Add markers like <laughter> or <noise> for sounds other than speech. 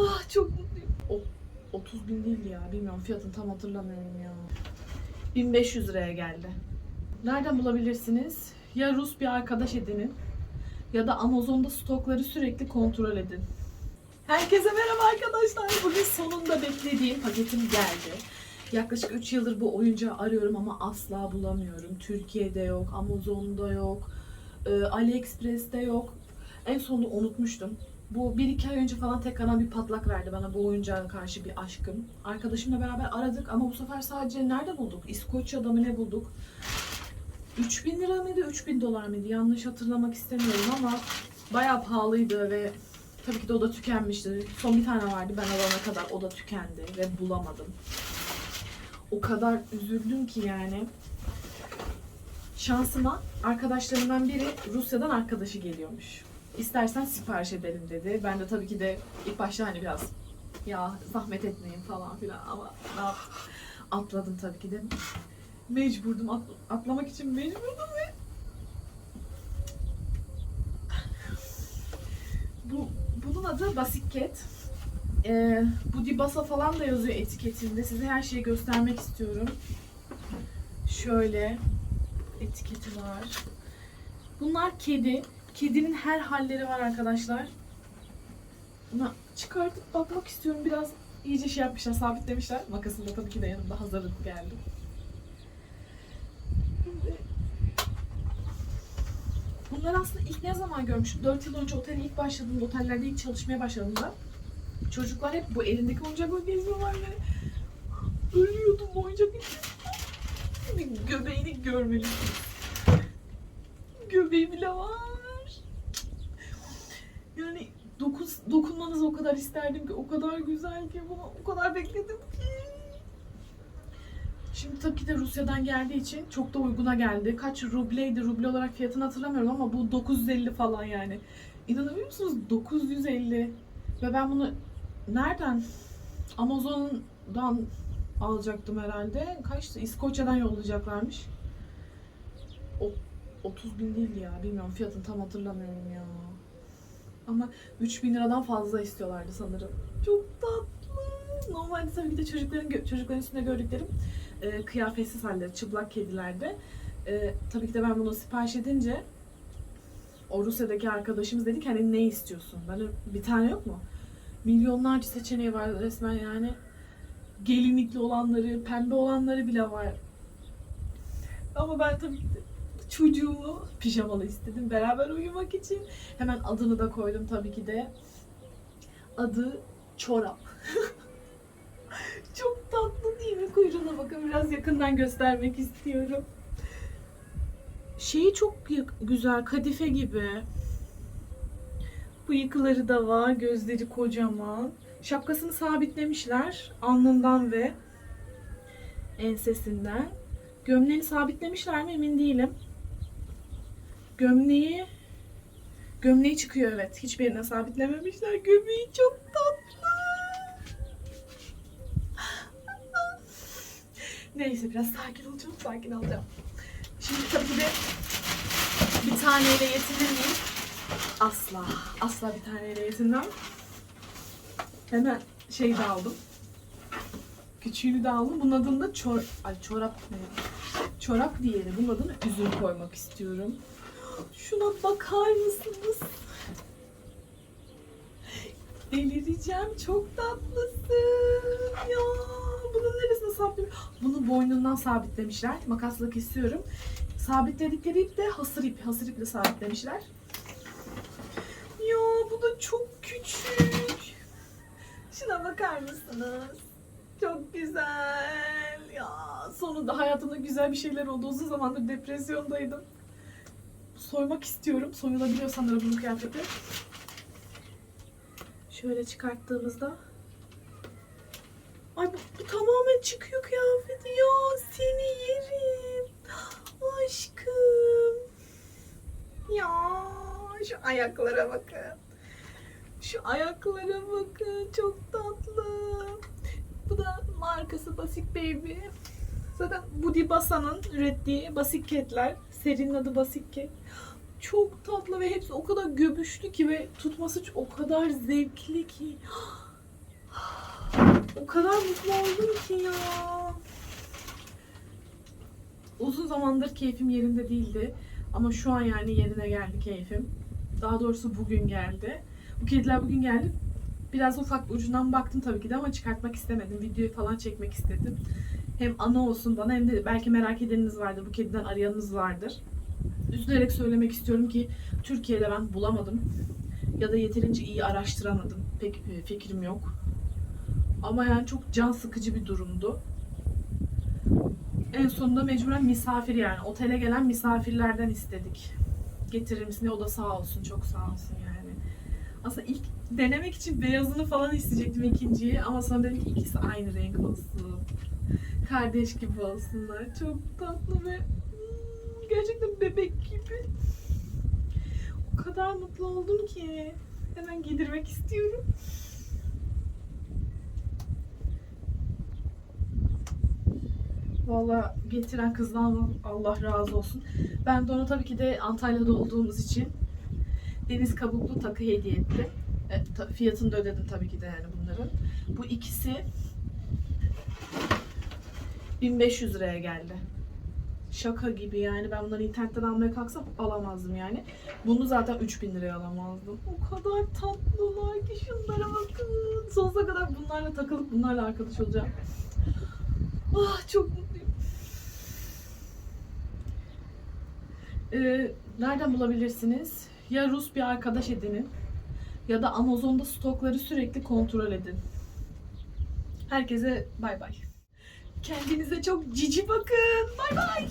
Ah çok mutluyum. O, 30 bin değil ya. Bilmiyorum fiyatını tam hatırlamıyorum ya. 1500 liraya geldi. Nereden bulabilirsiniz? Ya Rus bir arkadaş edinin ya da Amazon'da stokları sürekli kontrol edin. Herkese merhaba arkadaşlar. Bugün sonunda beklediğim paketim geldi. Yaklaşık 3 yıldır bu oyuncağı arıyorum ama asla bulamıyorum. Türkiye'de yok, Amazon'da yok, e, AliExpress'te yok. En sonunda unutmuştum. Bu 1-2 ay önce falan tekrardan bir patlak verdi bana bu oyuncağın karşı bir aşkım. Arkadaşımla beraber aradık ama bu sefer sadece nerede bulduk? İskoçya'da mı ne bulduk? 3000 lira mıydı, 3000 dolar mıydı? Yanlış hatırlamak istemiyorum ama bayağı pahalıydı ve tabii ki de o da tükenmişti. Son bir tane vardı ben alana kadar o da tükendi ve bulamadım. O kadar üzüldüm ki yani. Şansıma arkadaşlarımdan biri Rusya'dan arkadaşı geliyormuş. İstersen sipariş edelim dedi. Ben de tabii ki de ilk başta hani biraz ya zahmet etmeyin falan filan ama ne? Atladım tabii ki de. Mecburdum. At- atlamak için mecburdum ve bu bunun adı Basic Cat. Ee, bu Dibasa falan da yazıyor etiketinde. Size her şeyi göstermek istiyorum. Şöyle etiketi var. Bunlar kedi. Kedinin her halleri var arkadaşlar. Buna çıkartıp bakmak istiyorum. Biraz iyice şey yapmışlar, sabitlemişler. Makasım da tabii ki de yanımda hazırlık geldi. Bunları aslında ilk ne zaman görmüştüm? 4 yıl önce otele ilk başladığımda, otellerde ilk çalışmaya başladığımda çocuklar hep bu elindeki oyuncakla geziyorlar ve ölüyordum oyuncak göbeğini görmelisin. Göbeği bile var. O kadar isterdim ki, o kadar güzel ki, bunu o kadar bekledim ki. Şimdi tabii ki de Rusya'dan geldiği için çok da uyguna geldi. Kaç rubleydi, ruble olarak fiyatını hatırlamıyorum ama bu 950 falan yani. İnanabiliyor musunuz? 950. Ve ben bunu nereden? Amazon'dan alacaktım herhalde. Kaçtı? İskoçya'dan yollayacaklarmış. O 30 bin değildi ya. Bilmiyorum fiyatını tam hatırlamıyorum ya. Ama 3000 liradan fazla istiyorlardı sanırım. Çok tatlı. Normalde tabii ki de çocukların çocukların üstünde gördüklerim e, kıyafetsiz halleri, çıplak kedilerde. E, tabii ki de ben bunu sipariş edince o Rusya'daki arkadaşımız dedi ki hani ne istiyorsun? Ben de, bir tane yok mu? Milyonlarca seçeneği var resmen yani. Gelinlikli olanları, pembe olanları bile var. Ama ben tabii ki de çocuğumu pijamalı istedim beraber uyumak için. Hemen adını da koydum tabii ki de. Adı Çorap. <laughs> Çok tatlı değil mi? Kuyruğuna bakın biraz yakından göstermek istiyorum. Şeyi çok güzel, kadife gibi. Bıyıkları da var, gözleri kocaman. Şapkasını sabitlemişler alnından ve ensesinden. Gömleğini sabitlemişler mi emin değilim. Gömleği gömleği çıkıyor evet. Hiçbirine sabitlememişler. Göbeği çok tatlı. Neyse biraz sakin olacağım, sakin olacağım. Şimdi tabii de bir taneyle yetinir miyim? Asla, asla bir taneyle yetinmem. Hemen şey de aldım. Küçüğünü de aldım. Bunun adını da çor... Ay çorap ne? Çorap diğeri. Bunun adını üzüm koymak istiyorum. Şuna bakar mısınız? Delireceğim. Çok tatlısın. Ya bunun neresine sabitlemiş? Bunu boynundan sabitlemişler. Makasla kesiyorum. Sabitledikleri ip de hasır ip. Hasır iple sabitlemişler. Ya bu da çok küçük. Şuna bakar mısınız? Çok güzel. Ya sonunda hayatımda güzel bir şeyler oldu. Uzun zamandır depresyondaydım. Soymak istiyorum. Soyulabiliyor sanırım bunun kıyafeti. Şöyle çıkarttığımızda Ay bu, bu tamamen çıkıyor kıyafeti ya. Seni yerim. Aşkım. Ya şu ayaklara bakın. Şu ayaklara bakın. Çok tatlı. Bu da markası Basic Baby. Zaten Budi Basa'nın ürettiği Basic Cat'ler. Serinin adı Basic Cat. Çok tatlı ve hepsi o kadar göbüşlü ki ve tutması o kadar zevkli ki. <gasps> kadar mutlu oldum ki ya. Uzun zamandır keyfim yerinde değildi. Ama şu an yani yerine geldi keyfim. Daha doğrusu bugün geldi. Bu kediler bugün geldi. Biraz ufak ucundan baktım tabii ki de ama çıkartmak istemedim. Videoyu falan çekmek istedim. Hem ana olsun bana hem de belki merak edeniniz vardır. Bu kediden arayanınız vardır. Üzülerek söylemek istiyorum ki Türkiye'de ben bulamadım. Ya da yeterince iyi araştıramadım. Pek e, fikrim yok. Ama yani çok can sıkıcı bir durumdu. En sonunda mecburen misafir yani. Otele gelen misafirlerden istedik. Getirir misin. O da sağ olsun. Çok sağ olsun yani. Aslında ilk denemek için beyazını falan isteyecektim ikinciyi. Ama sonra dedik ki ikisi aynı renk olsun. Kardeş gibi olsunlar. Çok tatlı ve hmm, gerçekten bebek gibi. O kadar mutlu oldum ki. Hemen giydirmek istiyorum. Valla getiren kızdan Allah razı olsun. Ben de ona tabii ki de Antalya'da olduğumuz için deniz kabuklu takı hediye etti. E, fiyatını da ödedim tabii ki de yani bunların. Bu ikisi 1500 liraya geldi. Şaka gibi yani ben bunları internetten almaya kalksam alamazdım yani. Bunu zaten 3000 liraya alamazdım. O kadar tatlılar ki şunlara bakın. Sonsuza kadar bunlarla takılıp bunlarla arkadaş olacağım. Ah çok mutluyum. Ee, nereden bulabilirsiniz? Ya Rus bir arkadaş edinin ya da Amazon'da stokları sürekli kontrol edin. Herkese bay bay. Kendinize çok cici bakın. Bay bay.